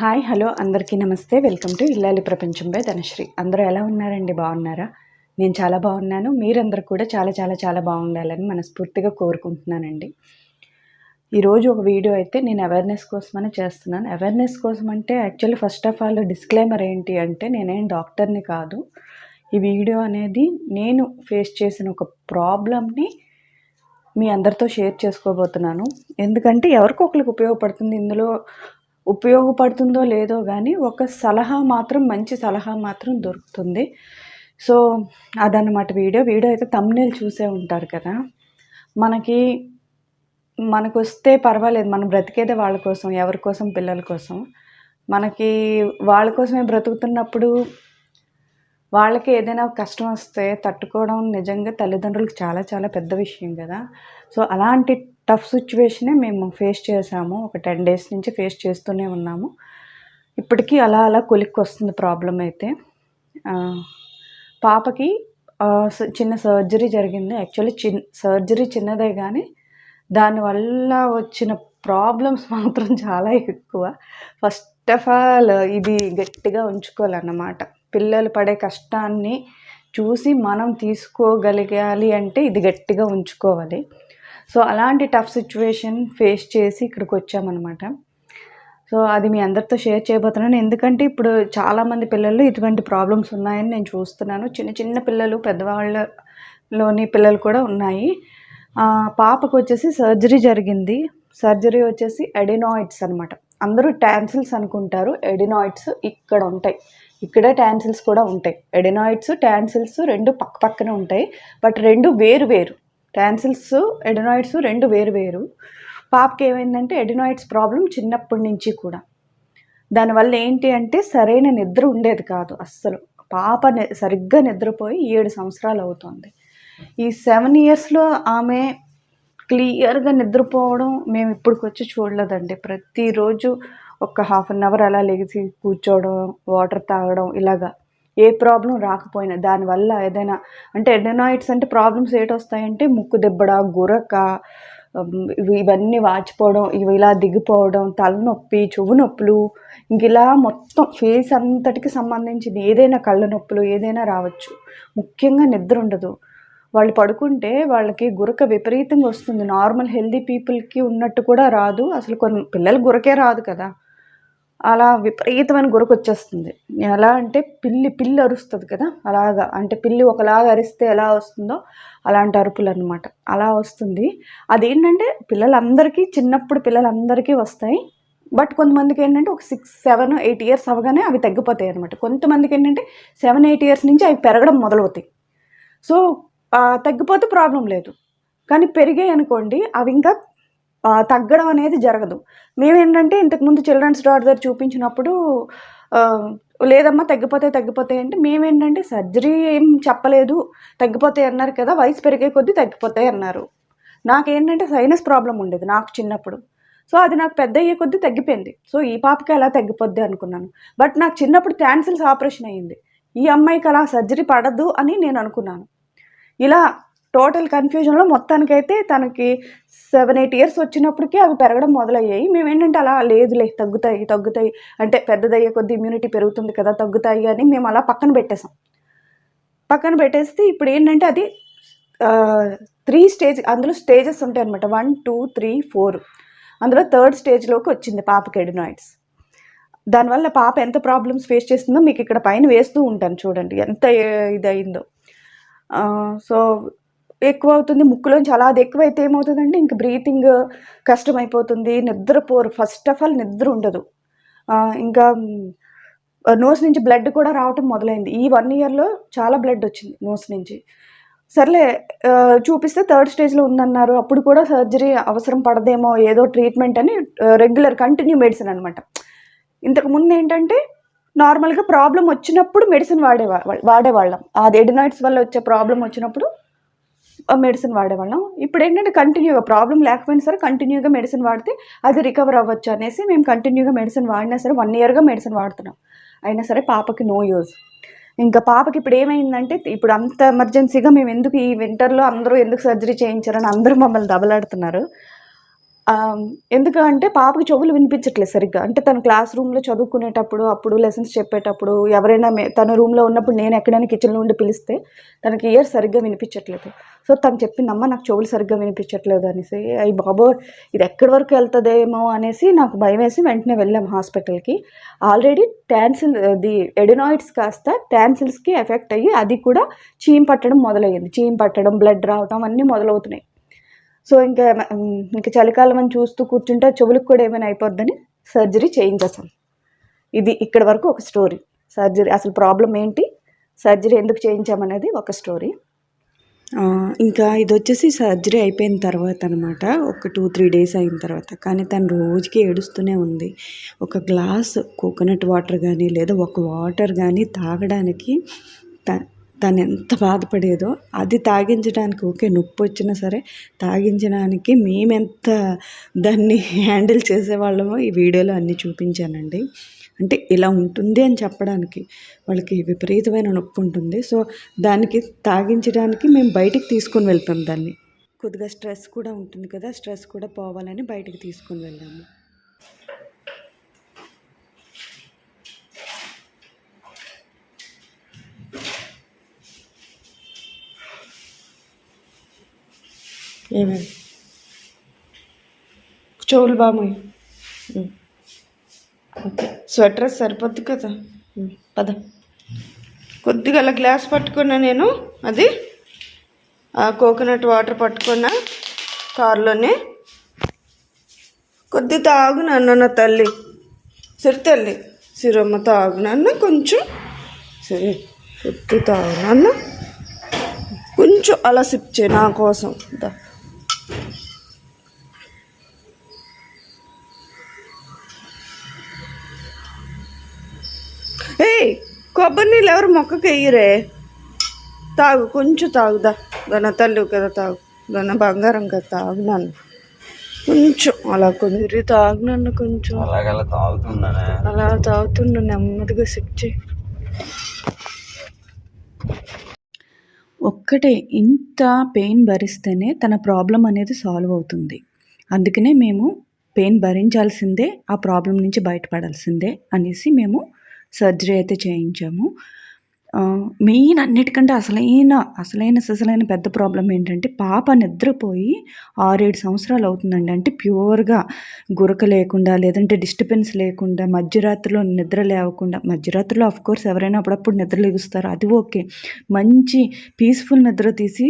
Hi hello అందరికీ నమస్తే. Welcome to ఇల్లాలి ప్రపంచం బై ధనశ్రీ. అందరూ ఎలా ఉన్నారండి? బాగున్నారా? నేను చాలా బాగున్నాను. మీరందరూ కూడా చాలా చాలా చాలా బాగుండాలని మనస్ఫూర్తిగా కోరుకుంటున్నానండి. ఈరోజు ఒక వీడియో అయితే నేను అవేర్నెస్ కోసమని చేస్తున్నాను. అవేర్నెస్ కోసం అంటే actually first of all disclaimer ఏంటి అంటే నేనేం డాక్టర్ని కాదు. ఈ వీడియో అనేది నేను ఫేస్ చేసిన ఒక ప్రాబ్లమ్ని మీ అందరితో షేర్ చేసుకోబోతున్నాను. ఎందుకంటే ఎవరికొకరికి ఉపయోగపడుతుంది? ఇందులో ఉపయోగపడుతుందో లేదో కానీ ఒక సలహా మాత్రం మంచి సలహా మాత్రం దొరుకుతుంది. సో అదన్నమాట వీడియో. వీడియో అయితే తమ్నేల్ చూసే ఉంటారు కదా. మనకి మనకు వస్తే పర్వాలేదు. మనం బ్రతికేదే వాళ్ళ కోసం ఎవరి కోసం పిల్లల కోసం. మనకి వాళ్ళ కోసమే బ్రతుకుతున్నప్పుడు వాళ్ళకి ఏదైనా కష్టం వస్తే తట్టుకోవడం నిజంగా తల్లిదండ్రులకు చాలా చాలా పెద్ద విషయం కదా. సో అలాంటి టఫ్ సిచ్యువేషనే మేము ఫేస్ చేసాము ఒక టెన్ డేస్ నుంచి ఫేస్ చేస్తూనే ఉన్నాము. ఇప్పటికీ అలా అలా కొలిక్కి వస్తుంది ప్రాబ్లం అయితే పాపకి చిన్న సర్జరీ జరిగింది. యాక్చువల్లీ చిన్ సర్జరీ చిన్నదే కానీ దానివల్ల వచ్చిన ప్రాబ్లమ్స్ మాత్రం చాలా ఎక్కువ. ఫస్ట్ ఆఫ్ ఆల్ ఇది గట్టిగా ఉంచుకోవాలన్నమాట. పిల్లలు పడే కష్టాన్ని చూసి మనం తీసుకోగలగాలి అంటే ఇది గట్టిగా ఉంచుకోవాలి. సో అలాంటి టఫ్ సిచ్యువేషన్ ఫేస్ చేసి ఇక్కడికి వచ్చామన్నమాట సో అది మీ అందరితో షేర్ చేయబోతున్నాను. ఎందుకంటే ఇప్పుడు చాలామంది పిల్లలు ఇటువంటి ప్రాబ్లమ్స్ ఉన్నాయని నేను చూస్తున్నాను. చిన్న చిన్న పిల్లలు పెద్దవాళ్ళలోని పిల్లలు కూడా ఉన్నాయి. పాపకు వచ్చేసి సర్జరీ జరిగింది. సర్జరీ వచ్చేసి ఎడినాయిడ్స్ అనమాట అందరూ ట్యాన్సిల్స్ అనుకుంటారు. ఎడినాయిడ్స్ ఇక్కడ ఉంటాయి. ఇక్కడే ట్యాన్సిల్స్ కూడా ఉంటాయి. ఎడినాయిడ్స్ టాన్సిల్స్ రెండు పక్క పక్కనే ఉంటాయి. బట్ రెండు వేరు వేరు. టాన్సిల్స్ ఎడినాయిడ్స్ రెండు వేరు వేరు. పాపకి ఏమైందంటే ఎడినాయిడ్స్ ప్రాబ్లం చిన్నప్పటి నుంచి కూడా. దానివల్ల ఏంటి అంటే సరైన నిద్ర ఉండేది కాదు అస్సలు. పాప సరిగ్గా నిద్రపోయి ఏడు సంవత్సరాలు అవుతుంది. ఈ సెవెన్ ఇయర్స్లో ఆమె క్లియర్గా నిద్రపోవడం మేము ఇప్పటికొచ్చి చూడలేదండి. ప్రతిరోజు ఒక హాఫ్ అన్ అవర్ అలా లెగిసి కూర్చోవడం వాటర్ తాగడం ఇలాగా ఏ ప్రాబ్లం రాకపోయినా దానివల్ల ఏదైనా అంటే ఎడెనాయిడ్స్ అంటే ప్రాబ్లమ్స్ ఏటొస్తాయంటే వస్తాయంటే ముక్కు దెబ్బడ గురక ఇవి ఇవన్నీ వాచిపోవడం ఇవి ఇలా దిగిపోవడం తలనొప్పి చెవు నొప్పులు ఇంక ఇలా మొత్తం ఫేస్ అంతటికి సంబంధించింది ఏదైనా కళ్ళ నొప్పులు ఏదైనా రావచ్చు. ముఖ్యంగా నిద్ర ఉండదు. వాళ్ళు పడుకుంటే వాళ్ళకి గురక విపరీతంగా వస్తుంది. నార్మల్ హెల్దీ పీపుల్కి ఉన్నట్టు కూడా రాదు. అసలు కొన్ని పిల్లలు గురకే రాదు కదా. అలా విపరీతమైన గురక వచ్చేస్తుంది ఎలా అంటే పిల్లి పిల్లి అరుస్తుంది కదా అలాగా. అంటే పిల్లి ఒకలాగా అరిస్తే ఎలా వస్తుందో అలాంటి అరుపులు అనమాట అలా వస్తుంది. అదేంటంటే పిల్లలందరికీ చిన్నప్పుడు పిల్లలందరికీ వస్తాయి. బట్ కొంతమందికి ఏంటంటే ఒక సిక్స్ సెవెన్ ఎయిట్ ఇయర్స్ అవగానే అవి తగ్గిపోతాయి అనమాట కొంతమందికి ఏంటంటే సెవెన్ ఎయిట్ ఇయర్స్ నుంచి అవి పెరగడం మొదలవుతాయి. సో తగ్గిపోతే ప్రాబ్లం లేదు. కానీ పెరిగాయి అనుకోండి అవి ఇంకా తగ్గడం అనేది జరగదు. మేమేంటంటే ఇంతకుముందు చిల్డ్రన్స్ డాక్టర్ చూపించినప్పుడు లేదమ్మా తగ్గిపోతే తగ్గిపోతాయి అంటే మేమేంటంటే సర్జరీ ఏం చెప్పలేదు తగ్గిపోతాయి అన్నారు కదా వయసు పెరిగే కొద్దీ తగ్గిపోతాయి అన్నారు. నాకేంటంటే సైనస్ ప్రాబ్లం ఉండేది నాకు చిన్నప్పుడు. సో అది నాకు పెద్ద అయ్యే కొద్దీ తగ్గిపోయింది. సో ఈ పాపకి అలా తగ్గిపోద్ది అనుకున్నాను. బట్ నాకు చిన్నప్పుడు క్యాన్సిల్స్ ఆపరేషన్ అయ్యింది. ఈ అమ్మాయికి అలా సర్జరీ పడదు అని నేను అనుకున్నాను. ఇలా టోటల్ కన్ఫ్యూజన్లో మొత్తానికైతే తనకి సెవెన్ ఎయిట్ ఇయర్స్ వచ్చినప్పటికీ అవి పెరగడం మొదలయ్యాయి. మేము ఏంటంటే అలా లేదులే తగ్గుతాయి తగ్గుతాయి. అంటే పెద్దదయ్యే కొద్ది ఇమ్యూనిటీ పెరుగుతుంది కదా తగ్గుతాయి అని మేము అలా పక్కన పెట్టేసాం పక్కన పెట్టేస్తే ఇప్పుడు ఏంటంటే అది త్రీ స్టేజ్ అందులో స్టేజెస్ ఉంటాయి అనమాట వన్ టూ త్రీ ఫోర్ అందులో థర్డ్ స్టేజ్లోకి వచ్చింది పాపకి ఎడినాయిడ్స్ దానివల్ల పాప ఎంత ప్రాబ్లమ్స్ ఫేస్ చేస్తుందో మీకు ఇక్కడ పైన వేస్తూ ఉంటాను చూడండి ఎంత ఏ- ఇదయిందో సో ఎక్కువ అవుతుంది ముక్కులోంచి అలా అది ఎక్కువైతే ఏమవుతుందంటే ఇంక బ్రీతింగ్ కష్టమైపోతుంది నిద్రపోరు. ఫస్ట్ ఆఫ్ ఆల్ నిద్ర ఉండదు. ఇంకా నోస్ నుంచి బ్లడ్ కూడా రావటం మొదలైంది. ఈ వన్ ఇయర్లో చాలా బ్లడ్ వచ్చింది నోస్ నుంచి. సర్లే చూపిస్తే థర్డ్ స్టేజ్లో ఉందన్నారు. అప్పుడు కూడా సర్జరీ అవసరం పడదేమో ఏదో ట్రీట్మెంట్ అని రెగ్యులర్ కంటిన్యూ మెడిసిన్ అనమాట ఇంతకుముందు ఏంటంటే నార్మల్గా ప్రాబ్లం వచ్చినప్పుడు మెడిసిన్ వాడేవా వాడేవాళ్ళం. అది ఎడినాయిడ్స్ వల్ల వచ్చే ప్రాబ్లం వచ్చినప్పుడు మెడిసిన్ వాడేవాళ్ళం. ఇప్పుడు ఏంటంటే కంటిన్యూగా ప్రాబ్లం లేకపోయినా సరే కంటిన్యూగా మెడిసిన్ వాడితే అది రికవర్ అవ్వచ్చు అనేసి మేము కంటిన్యూగా మెడిసిన్ వాడినా సరే వన్ ఇయర్గా మెడిసిన్ వాడుతున్నాం. అయినా సరే పాపకి నో యూజ్ ఇంకా పాపకి ఇప్పుడు ఏమైందంటే ఇప్పుడు అంత ఎమర్జెన్సీగా మేము ఎందుకు ఈ వింటర్లో అందరూ ఎందుకు సర్జరీ చేయించారని అందరూ మమ్మల్ని దబలాడుతున్నారు. ఎందుకంటే పాపకి చెవులు వినిపించట్లేదు సరిగ్గా. అంటే తను క్లాస్ రూమ్లో చదువుకునేటప్పుడు అప్పుడు లెసన్స్ చెప్పేటప్పుడు ఎవరైనా తన రూమ్లో ఉన్నప్పుడు నేను ఎక్కడైనా కిచెన్లో ఉండి పిలిస్తే తనకి ఇయర్ సరిగ్గా వినిపించట్లేదు. సో తను చెప్పిందమ్మ నాకు చెవులు సరిగ్గా వినిపించట్లేదు అనేసి అయ్యి బాబో ఇది ఎక్కడి వరకు వెళ్తుందేమో అనేసి నాకు భయం వేసి వెంటనే వెళ్ళాము హాస్పిటల్కి. ఆల్రెడీ ట్యాన్సిల్ ది ఎడినాయిడ్స్ కాస్త ట్యాన్సిల్స్కి ఎఫెక్ట్ అయ్యి అది కూడా చీమ్ పట్టడం మొదలయ్యింది. చీమ్ పట్టడం బ్లడ్ రావడం అన్నీ మొదలవుతున్నాయి. సో ఇంకా ఇంకా చలికాలం అని చూస్తూ కూర్చుంటే చెవులకు కూడా ఏమైనా అయిపోద్దని సర్జరీ చేయించేసాం ఇది ఇక్కడ వరకు ఒక స్టోరీ. సర్జరీ అసలు ప్రాబ్లం ఏంటి? సర్జరీ ఎందుకు చేయించామనేది ఒక స్టోరీ. ఇంకా ఇది వచ్చేసి సర్జరీ అయిపోయిన తర్వాత అనమాట ఒక టూ త్రీ డేస్ అయిన తర్వాత. కానీ తను రోజుకి ఏడుస్తూనే ఉంది. ఒక గ్లాస్ కోకోనట్ వాటర్ కానీ లేదా ఒక వాటర్ కానీ తాగడానికి త తను ఎంత బాధపడేదో అది తాగించడానికి ఓకే నొప్పి వచ్చినా సరే తాగించడానికి మేమెంత దాన్ని హ్యాండిల్ చేసేవాళ్ళమో ఈ వీడియోలో అన్నీ చూపించానండి. అంటే ఇలా ఉంటుంది అని చెప్పడానికి వాళ్ళకి విపరీతమైన నొప్పి ఉంటుంది. సో దానికి తాగించడానికి మేము బయటికి తీసుకొని వెళ్తాం దాన్ని. కొద్దిగా స్ట్రెస్ కూడా ఉంటుంది కదా స్ట్రెస్ కూడా పోవాలని బయటికి తీసుకొని వెళ్ళాము. ఏమేమి చెవులు బామయ్య స్వెటర్ సరిపోద్ది కదా? పద. కొద్దిగా అలా గ్లాస్ పట్టుకున్నా నేను అది ఆ కోకోనట్ వాటర్ పట్టుకున్నా కారులోనే. కొద్ది తాగు నాన్న నా తల్లి. సిరి తల్లి సిరమ్మ తాగు నాన్న కొంచెం. సరే కొద్ది తాగు నాన్న. కొంచెం అలా సిప్ చేయి నా కోసం. ఏయ్ కొబ్బరి నీళ్ళు ఎవరు మొక్కకి వెయ్యరే తాగు కొంచెం తాగుదా. దాని తల్లి కదా తాగు. దాని బంగారం కదా తాగు నన్ను. కొంచెం అలా కొంచెం తాగు నన్ను కొంచెం. అలాగలా తాగుతున్నానే అలా తాగుతుండు నెమ్మదిగా సిప్ చేయి. ఒక్కటే ఇంత పెయిన్ భరిస్తేనే తన ప్రాబ్లం అనేది సాల్వ్ అవుతుంది. అందుకనే మేము పెయిన్ భరించాల్సిందే ఆ ప్రాబ్లం నుంచి బయటపడాల్సిందే అనేసి మేము సర్జరీ అయితే చేయించాము. మెయిన్ అన్నిటికంటే అసలైన అసలైన అసలైన పెద్ద ప్రాబ్లం ఏంటంటే పాప నిద్రపోయి ఆరేడు సంవత్సరాలు అవుతుందండి. అంటే ప్యూర్గా గురక లేకుండా లేదంటే డిస్టర్బెన్స్ లేకుండా మధ్యరాత్రిలో నిద్ర లేవకుండా మధ్యరాత్రిలో కోర్స్ ఎవరైనా అప్పుడప్పుడు నిద్ర లేగుస్తారు. అది ఓకే. మంచి పీస్ఫుల్ నిద్ర తీసి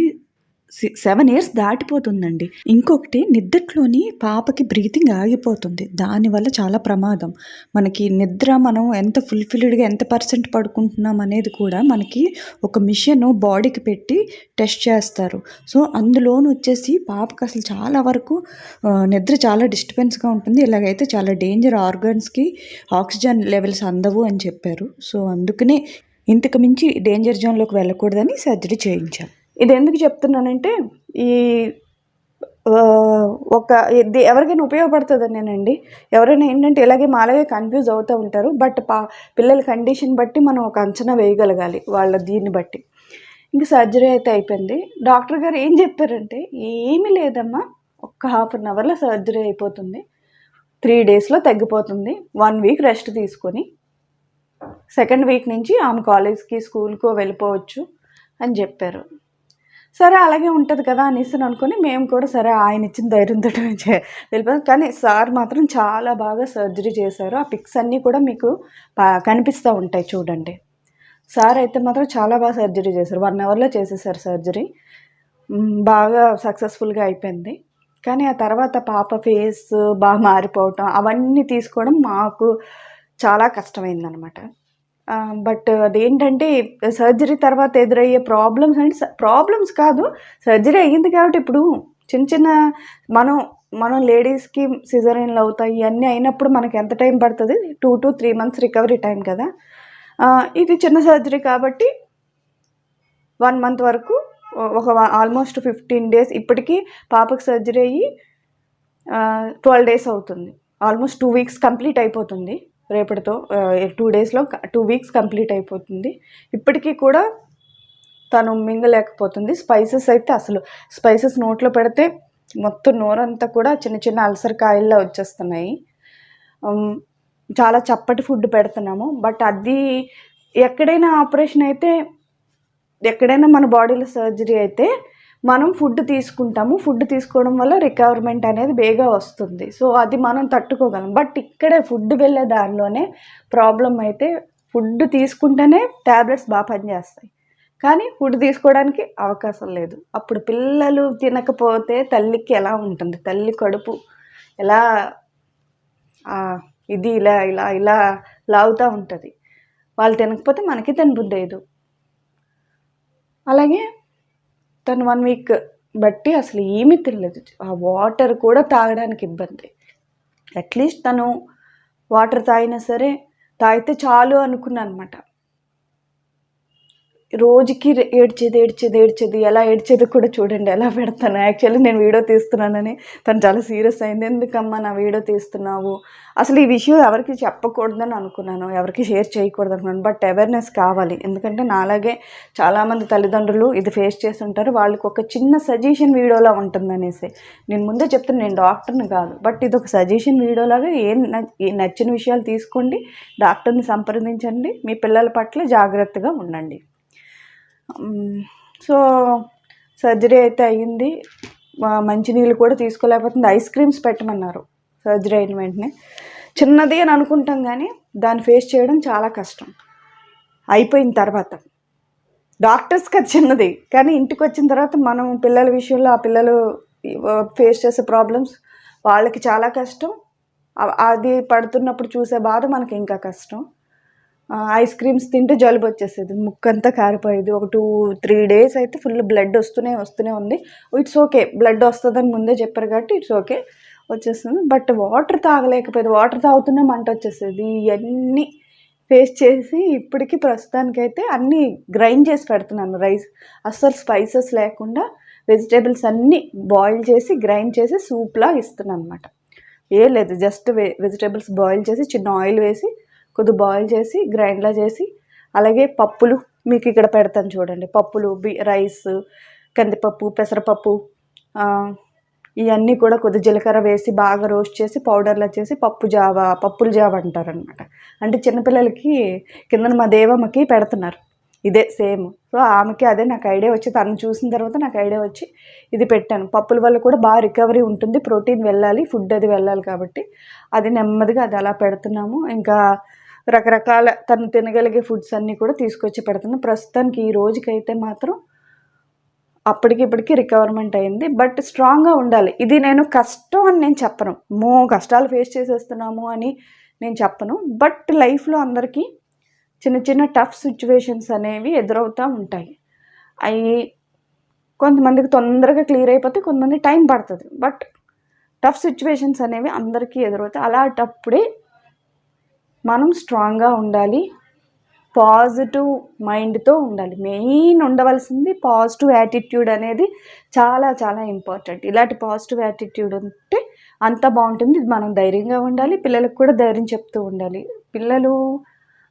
సెవెన్ ఇయర్స్ దాటిపోతుందండి. ఇంకొకటి నిద్రలోని పాపకి బ్రీతింగ్ ఆగిపోతుంది. దానివల్ల చాలా ప్రమాదం. మనకి నిద్ర మనం ఎంత ఫుల్ఫిల్డ్గా ఎంత పర్సెంట్ పడుకుంటున్నాం అనేది కూడా మనకి ఒక మిషన్ బాడీకి పెట్టి టెస్ట్ చేస్తారు. సో అందులోను వచ్చేసి పాపకి అసలు చాలా వరకు నిద్ర చాలా డిస్టర్బెన్స్గా ఉంటుంది. ఇలాగైతే చాలా డేంజర్ ఆర్గన్స్కి ఆక్సిజన్ లెవెల్స్ అందవు అని చెప్పారు. సో అందుకనే ఇంతకు మించి డేంజర్ జోన్లోకి వెళ్ళకూడదని సర్జరీ చేయించాం. ఇది ఎందుకు చెప్తున్నానంటే ఈ ఒక ఇది ఎవరికైనా ఉపయోగపడుతుందనేనండి. ఎవరైనా ఏంటంటే ఇలాగే మాలాగే కన్ఫ్యూజ్ అవుతూ ఉంటారు బట్ పా పిల్లల కండిషన్ బట్టి మనం ఒక అంచనా వేయగలగాలి వాళ్ళ దీన్ని బట్టి. ఇంక సర్జరీ అయితే అయిపోయింది. డాక్టర్ గారు ఏం చెప్పారంటే ఏమీ లేదమ్మా ఒక్క హాఫ్ అన్ అవర్లో సర్జరీ అయిపోతుంది. త్రీ డేస్లో తగ్గిపోతుంది. వన్ వీక్ రెస్ట్ తీసుకొని సెకండ్ వీక్ నుంచి ఆమె కాలేజ్కి స్కూల్కో వెళ్ళిపోవచ్చు అని చెప్పారు. సరే అలాగే ఉంటుంది కదా అనేసి అనుకుని మేము కూడా సరే ఆయన ఇచ్చిన ధైర్యంతో చే- వెళ్ళిపోయాం. కానీ సార్ మాత్రం చాలా బాగా సర్జరీ చేశారు. ఆ పిక్స్ అన్నీ కూడా మీకు కనిపిస్తూ ఉంటాయి చూడండి. సార్ అయితే మాత్రం చాలా బాగా సర్జరీ చేశారు. వన్ అవర్లో చేసేసారు సర్జరీ. బాగా సక్సెస్ఫుల్గా అయిపోయింది. కానీ ఆ తర్వాత పాప ఫేస్ బాగా మారిపోవటం అవన్నీ తీసుకోవడం మాకు చాలా కష్టమైందనమాట బట్ అదేంటంటే సర్జరీ తర్వాత ఎదురయ్యే ప్రాబ్లమ్స్ అంటే ప్రాబ్లమ్స్ కాదు సర్జరీ అయ్యింది కాబట్టి ఇప్పుడు చిన్న చిన్న మనం మనం లేడీస్కి సిజరీన్లు అవుతాయి ఇవన్నీ అయినప్పుడు మనకి ఎంత టైం పడుతుంది? Two to three months recovery time కదా. ఇది చిన్న సర్జరీ కాబట్టి వన్ మంత్ వరకు ఒక ఆల్మోస్ట్ ఫిఫ్టీన్ డేస్ ఇప్పటికీ పాపకు సర్జరీ అయ్యి ట్వెల్వ్ డేస్ అవుతుంది. ఆల్మోస్ట్ టూ వీక్స్ కంప్లీట్ అయిపోతుంది. రేపటితో టూ డేస్లో టూ వీక్స్ కంప్లీట్ అయిపోతుంది. ఇప్పటికీ కూడా తను మింగలేకపోతుంది. స్పైసెస్ అయితే అసలు స్పైసెస్ నోట్లో పెడితే మొత్తం నోరంతా కూడా చిన్న చిన్న అల్సర్ కాయల్లో వచ్చేస్తున్నాయి. చాలా చప్పటి ఫుడ్ పెడుతున్నాము. బట్ అది ఎక్కడైనా ఆపరేషన్ అయితే ఎక్కడైనా మన బాడీలో సర్జరీ అయితే మనం ఫుడ్ తీసుకుంటాము. ఫుడ్ తీసుకోవడం వల్ల రికవర్మెంట్ అనేది బేగా వస్తుంది. సో అది మనం తట్టుకోగలం. బట్ ఇక్కడే ఫుడ్ వెళ్ళే దారిలోనే ప్రాబ్లం అయితే ఫుడ్ తీసుకుంటేనే ట్యాబ్లెట్స్ బాగా పనిచేస్తాయి. కానీ ఫుడ్ తీసుకోవడానికి అవకాశం లేదు. అప్పుడు పిల్లలు తినకపోతే తల్లికి ఎలా ఉంటుంది? తల్లి కడుపు ఎలా ఇది ఇలా ఇలా ఇలా లాగుతూ ఉంటుంది. వాళ్ళు తినకపోతే మనకి తినబుద్ధి లేదు. అలాగే తను వన్ వీక్ బట్టి అసలు ఏమీ తినలేదు. ఆ వాటర్ కూడా తాగడానికి ఇబ్బంది. అట్లీస్ట్ తను వాటర్ తాగినా సరే తాగితే చాలు అనుకున్నాను అనమాట రోజుకి ఏడ్చేది ఏడ్చేది ఏడ్చేది ఎలా ఏడ్చేది కూడా చూడండి ఎలా పెడతాను. యాక్చువల్లీ నేను వీడియో తీస్తున్నానని తను చాలా సీరియస్ అయింది. ఎందుకమ్మా నా వీడియో తీస్తున్నావు? అసలు ఈ విషయం ఎవరికి చెప్పకూడదని అనుకున్నాను. ఎవరికి షేర్ చేయకూడదు అనుకున్నాను. బట్ అవేర్నెస్ కావాలి. ఎందుకంటే నాలాగే చాలామంది తల్లిదండ్రులు ఇది ఫేస్ చేసి ఉంటారు. వాళ్ళకి ఒక చిన్న సజెషన్ వీడియోలా ఉంటుందనేసి. నేను ముందే చెప్తాను నేను డాక్టర్ని కాదు. బట్ ఇది ఒక సజెషన్ వీడియోలాగా ఏం ఏ నచ్చిన విషయాలు తీసుకోండి. డాక్టర్ని సంప్రదించండి. మీ పిల్లల పట్ల జాగ్రత్తగా ఉండండి. సో సర్జరీ అయితే అయ్యింది. మంచినీళ్ళు కూడా తీసుకోలేకపోతుంది. ఐస్ క్రీమ్స్ పెట్టమన్నారు సర్జరీ అయిన వెంటనే. చిన్నది అని అనుకుంటాం కానీ దాన్ని ఫేస్ చేయడం చాలా కష్టం. అయిపోయిన తర్వాత. డాక్టర్స్కి అది చిన్నది. కానీ ఇంటికి వచ్చిన తర్వాత మనం పిల్లల విషయంలో ఆ పిల్లలు ఫేస్ చేసే ప్రాబ్లమ్స్ వాళ్ళకి చాలా కష్టం. అది పడుతున్నప్పుడు చూసే బాధ మనకి ఇంకా కష్టం. ఐస్ క్రీమ్స్ తింటే జలుబు వచ్చేసేది. ముక్కంతా కారిపోయేది. ఒక టూ త్రీ డేస్ అయితే ఫుల్ బ్లడ్ వస్తూనే వస్తూనే ఉంది. It's okay. బ్లడ్ వస్తుందని ముందే చెప్పారు కాబట్టి ఇట్స్ ఓకే. వచ్చేస్తుంది. బట్ వాటర్ తాగలేకపోయేది. వాటర్ తాగుతున్నా మంట వచ్చేసేది. ఇవన్నీ ఫేస్ చేసి ఇప్పటికీ ప్రస్తుతానికైతే అన్నీ గ్రైండ్ చేసి పెడుతున్నాను. రైస్ అస్సలు స్పైసెస్ లేకుండా వెజిటేబుల్స్ అన్నీ బాయిల్ చేసి గ్రైండ్ చేసి సూప్లా ఇస్తున్నాను అనమాట ఏ లేదు. జస్ట్ వె వెజిటేబుల్స్ బాయిల్ చేసి చిన్న ఆయిల్ వేసి కొద్దిగా బాయిల్ చేసి గ్రైండ్లా చేసి అలాగే పప్పులు మీకు ఇక్కడ పెడతాను చూడండి. పప్పులు బి రైస్ కందిపప్పు పెసరపప్పు ఇవన్నీ కూడా కొద్ది జీలకర్ర వేసి బాగా రోస్ట్ చేసి పౌడర్లా చేసి పప్పు జావ పప్పుల జావ అంటారనమాట అంటే చిన్నపిల్లలకి కింద మా దేవమ్మకి పెడుతున్నారు. ఇదే సేమ్. సో ఆమెకి అదే నాకు ఐడియా వచ్చి తను చూసిన తర్వాత నాకు ఐడియా వచ్చి ఇది పెట్టాను. పప్పుల వల్ల కూడా బాగా రికవరీ ఉంటుంది. ప్రోటీన్ వెళ్ళాలి ఫుడ్ అది వెళ్ళాలి కాబట్టి. అది నెమ్మదిగా అది అలా పెడుతున్నాము. ఇంకా రకరకాల తను తినగలిగే ఫుడ్స్ అన్నీ కూడా తీసుకొచ్చి పెడుతున్నాను ప్రస్తుతానికి ఈ రోజుకైతే మాత్రం అప్పటికి ఇప్పటికి రికవర్మెంట్ అయింది. బట్ స్ట్రాంగ్గా ఉండాలి. ఇది నేను కష్టం అని నేను చెప్పను. మో కష్టాలు ఫేస్ చేసేస్తున్నాము అని నేను చెప్పను. బట్ లైఫ్లో అందరికీ చిన్న చిన్న టఫ్ సిచ్యువేషన్స్ అనేవి ఎదురవుతూ ఉంటాయి. అవి కొంతమందికి తొందరగా క్లియర్ అయిపోతే కొంతమంది టైం పడుతుంది. బట్ టఫ్ సిచ్యువేషన్స్ అనేవి అందరికీ ఎదురవుతాయి. అలాంటప్పుడే మనం స్ట్రాంగ్గా ఉండాలి పాజిటివ్ మైండ్తో ఉండాలి. మెయిన్ ఉండవలసింది పాజిటివ్ యాటిట్యూడ్ అనేది చాలా చాలా ఇంపార్టెంట్. ఇలాంటి పాజిటివ్ యాటిట్యూడ్ ఉంటే అంత బాగుంటుంది. మనం ధైర్యంగా ఉండాలి పిల్లలకు కూడా ధైర్యం చెప్తూ ఉండాలి. పిల్లలు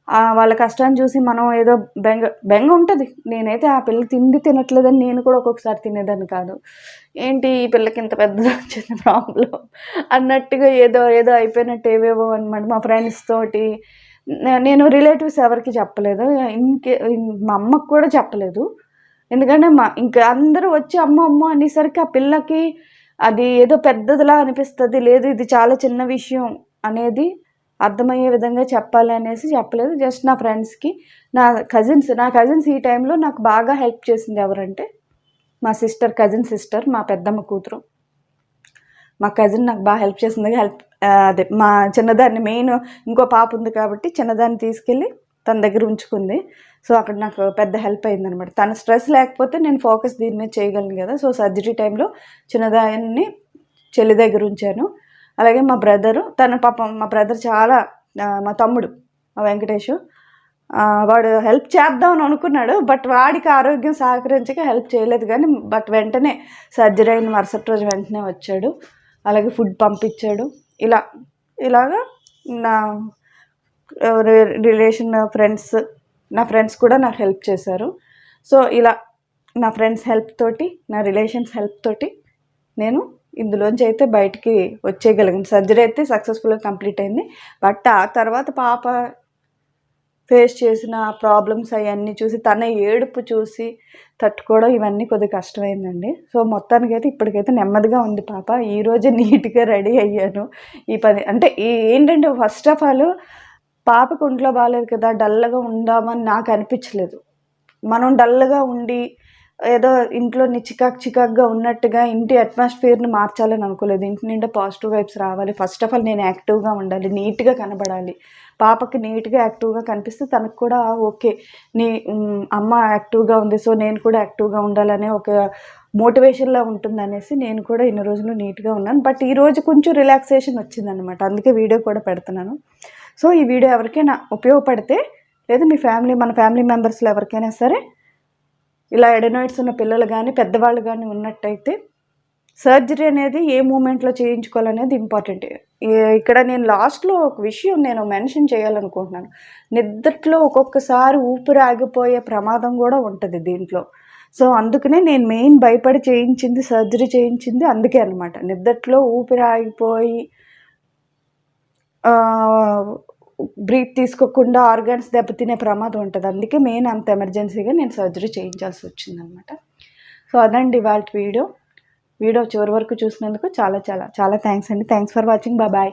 వాళ్ళ కష్టాన్ని చూసి మనం ఏదో బెంగ బెంగ ఉంటుంది. నేనైతే ఆ పిల్ల తిండి తినట్లేదని నేను కూడా ఒక్కొక్కసారి తినేదాన్ని కాదు. ఏంటి ఈ పిల్లకి ఇంత పెద్దది వచ్చింది ప్రాబ్లం అన్నట్టుగా ఏదో ఏదో అయిపోయినట్టు ఏవేవో అనమాట మా ఫ్రెండ్స్ తోటి. నేను రిలేటివ్స్ ఎవరికి చెప్పలేదు. ఇంకే మా అమ్మకు కూడా చెప్పలేదు. ఎందుకంటే మా ఇంకా అందరూ వచ్చి అమ్మ అమ్మ అనేసరికి ఆ పిల్లకి అది ఏదో పెద్దదిలా అనిపిస్తుంది. లేదు ఇది చాలా చిన్న విషయం అనేది అర్థమయ్యే విధంగా చెప్పాలి అనేసి చెప్పలేదు. జస్ట్ నా ఫ్రెండ్స్కి నా కజిన్స్ నా కజిన్స్ ఈ టైంలో నాకు బాగా హెల్ప్ చేసింది ఎవరంటే మా సిస్టర్ కజిన్ సిస్టర్ మా పెద్దమ్మ కూతురు. మా కజిన్ నాకు బాగా హెల్ప్ చేసింది. హెల్ప్ అదే మా చిన్నదాన్ని మెయిన్ ఇంకో పాప ఉంది కాబట్టి చిన్నదాన్ని తీసుకెళ్ళి తన దగ్గర ఉంచుకుంది. సో అక్కడ నాకు పెద్ద హెల్ప్ అయింది అనమాట తన స్ట్రెస్ లేకపోతే నేను ఫోకస్ దీని మీద చేయగలను కదా. సో సర్జరీ టైంలో చిన్నదాన్ని చెల్లి దగ్గర ఉంచాను. అలాగే మా బ్రదరు తన పాపం మా బ్రదర్ చాలా మా తమ్ముడు మా వెంకటేష్. వాడు హెల్ప్ చేద్దామని అనుకున్నాడు బట్ వాడికి ఆరోగ్యం సహకరించక హెల్ప్ చేయలేదు కానీ బట్ వెంటనే సర్జరీ అయిన మరుసటి రోజు వెంటనే వచ్చాడు. అలాగే ఫుడ్ పంపించాడు. ఇలా ఇలాగా నా రిలేషన్ ఫ్రెండ్స్ నా ఫ్రెండ్స్ కూడా నాకు హెల్ప్ చేశారు. సో ఇలా నా ఫ్రెండ్స్ హెల్ప్ తోటి నా రిలేషన్స్ హెల్ప్ తోటి నేను ఇందులోంచి అయితే బయటికి వచ్చేయగలిగింది. సర్జరీ అయితే సక్సెస్ఫుల్గా కంప్లీట్ అయింది. బట్ ఆ తర్వాత పాప ఫేస్ చేసిన ప్రాబ్లమ్స్ అవన్నీ చూసి తన ఏడుపు చూసి తట్టుకోవడం ఇవన్నీ కొద్దిగా కష్టమైందండి. సో మొత్తానికైతే ఇప్పటికైతే నెమ్మదిగా ఉంది పాప. ఈరోజు నీట్గా రెడీ అయ్యాను. ఈ పది అంటే ఈ ఏంటంటే ఫస్ట్ ఆఫ్ ఆల్ పాపకు ఒంట్లో బాగాలేదు కదా డల్గా ఉందామని నాకు అనిపించలేదు. మనం డల్గా ఉండి ఏదో ఇంట్లో చికాక్ చికాక్గా ఉన్నట్టుగా ఇంటి అట్మాస్ఫియర్ని మార్చాలని అనుకోలేదు. ఇంటి నిండా పాజిటివ్ వైబ్స్ రావాలి. ఫస్ట్ ఆఫ్ ఆల్ నేను యాక్టివ్గా ఉండాలి. నీట్గా కనబడాలి. పాపకి నీట్గా యాక్టివ్గా కనిపిస్తే తనకు కూడా ఓకే. నీ అమ్మ యాక్టివ్గా ఉంది. సో నేను కూడా యాక్టివ్గా ఉండాలనే ఒక మోటివేషన్లా ఉంటుంది అనేసి నేను కూడా ఇన్ని రోజులు నీట్గా ఉన్నాను. బట్ ఈరోజు కొంచెం రిలాక్సేషన్ వచ్చిందనమాట అందుకే వీడియో కూడా పెడుతున్నాను. సో ఈ వీడియో ఎవరికైనా ఉపయోగపడితే లేదా మీ ఫ్యామిలీ మన ఫ్యామిలీ మెంబర్స్లో ఎవరికైనా సరే ఇలా ఎడనాయిడ్స్ ఉన్న పిల్లలు కానీ పెద్దవాళ్ళు కానీ ఉన్నట్టయితే సర్జరీ అనేది ఏ మూమెంట్లో చేయించుకోవాలనేది ఇంపార్టెంట్. ఇక్కడ నేను లాస్ట్లో ఒక విషయం నేను మెన్షన్ చేయాలనుకుంటున్నాను. నిద్రలో ఒక్కొక్కసారి ఊపిరి ఆగిపోయే ప్రమాదం కూడా ఉంటుంది దీంట్లో. సో అందుకనే నేను మెయిన్ భయపడి చేయించింది సర్జరీ చేయించింది అందుకే అనమాట నిద్రలో ఊపిరి ఆగిపోయి బ్రీత్ తీసుకోకుండా ఆర్గాన్స్ దెబ్బతినే ప్రమాదం ఉంటుంది. అందుకే మెయిన్ అంత ఎమర్జెన్సీగా నేను సర్జరీ చేయించాల్సి వచ్చిందనమాట. సో అదండి వాళ్ళ వీడియో. వీడియో చివరి వరకు చూసినందుకు చాలా చాలా చాలా థ్యాంక్స్ అండి. Thanks for watching. బాయ్.